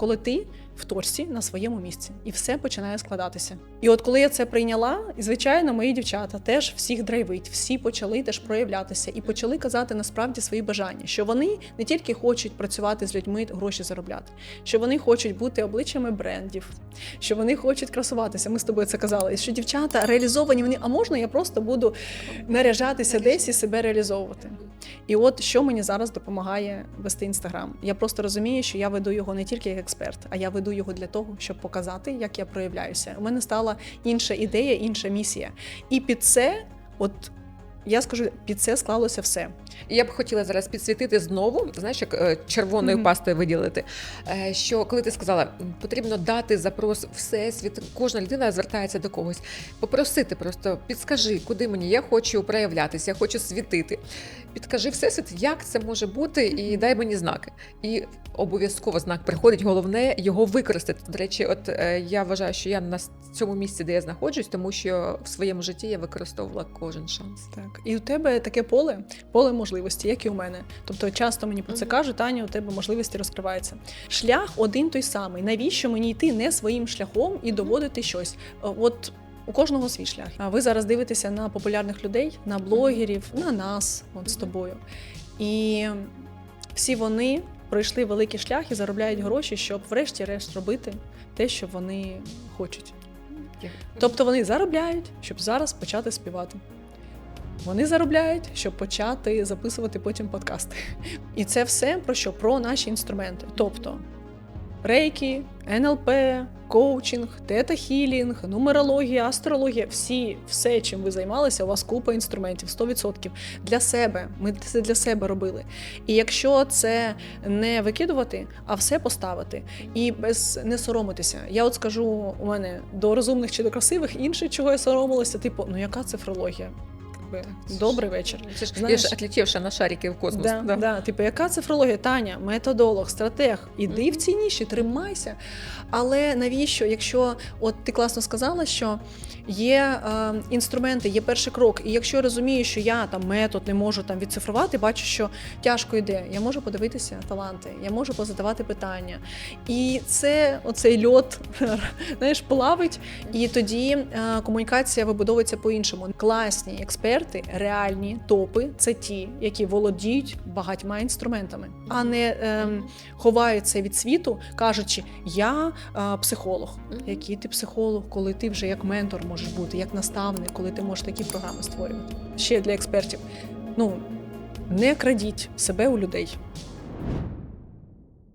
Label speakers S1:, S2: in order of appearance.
S1: коли ти в точці на своєму місці, і все починає складатися. І от коли я це прийняла, і звичайно, мої дівчата теж всіх драйвить, всі почали теж проявлятися і почали казати насправді свої бажання, що вони не тільки хочуть працювати з людьми, гроші заробляти, що вони хочуть бути обличчями брендів, що вони хочуть красуватися. Ми з тобою це казали. І що дівчата реалізовані вони, а можна я просто буду наряжатися десь і себе реалізовувати. І от що мені зараз допомагає вести інстаграм. Я просто розумію, що я веду його не тільки як експерт, а я веду його для того, щоб показати, як я проявляюся. У мене стала інша ідея, інша місія. І під це, от я скажу, під це склалося все.
S2: І я б хотіла зараз підсвітити знову, знаєш, як е, червоною
S1: Мгм.
S2: пастою виділити. е, Що коли ти сказала, потрібно дати запрос всесвіт, кожна людина звертається до когось, попросити просто підскажи, куди мені я хочу проявлятися, я хочу світити. Підкажи всесвіт, як це може бути, і дай мені знаки. І обов'язково знак приходить. Головне його використати. До речі, от е, я вважаю, що я на цьому місці, де я знаходжусь, тому що в своєму житті я використовувала кожен шанс.
S1: Так, і у тебе таке поле, поле можливості, як і у мене. Тобто, часто мені про це кажуть, Таня, у тебе можливості розкриваються. Шлях один той самий. Навіщо мені йти не своїм шляхом і доводити щось? Е, От. У кожного свій шлях. А ви зараз дивитеся на популярних людей, на блогерів, на нас, от з тобою. І всі вони пройшли великий шлях і заробляють гроші, щоб врешті-решт робити те, що вони хочуть. Тобто вони заробляють, щоб зараз почати співати. Вони заробляють, щоб почати записувати потім подкасти. І це все про що? Про наші інструменти. Тобто рейки, НЛП, коучинг, тета-хілінг, нумерологія, астрологія, всі, все, чим ви займалися, у вас купа інструментів, 100%. Для себе. Ми це для себе робили. І якщо це не викидувати, а все поставити і без не соромитися. Я от скажу у мене до розумних чи до красивих інше, чого я соромилася, типу, ну яка цифрологія? Якби, Добрий вечір.
S2: Це ж
S1: Знаєш-
S2: отлетівши на шарики в космос.
S1: Да, да.
S2: Да.
S1: Типу, яка цифрологія? Таня, методолог, стратег. Іди
S2: Мгм.
S1: в ці ніші, тримайся. Але навіщо, якщо от ти класно сказала, що є е, інструменти, є перший крок, і якщо я розумію, що я там метод не можу там відцифрувати, бачу, що тяжко йде, я можу подивитися таланти, я можу позадавати питання. І це оцей льот знаєш, плавить, і тоді е, комунікація вибудовується по-іншому. Класні експерти, реальні топи це ті, які володіють багатьма інструментами, а не ем, ховаються від світу, кажучи, я е, психолог. Який ти психолог, коли ти вже як ментор можеш бути, як наставник, коли ти можеш такі програми створювати. Ще для експертів. Ну не крадіть себе у людей.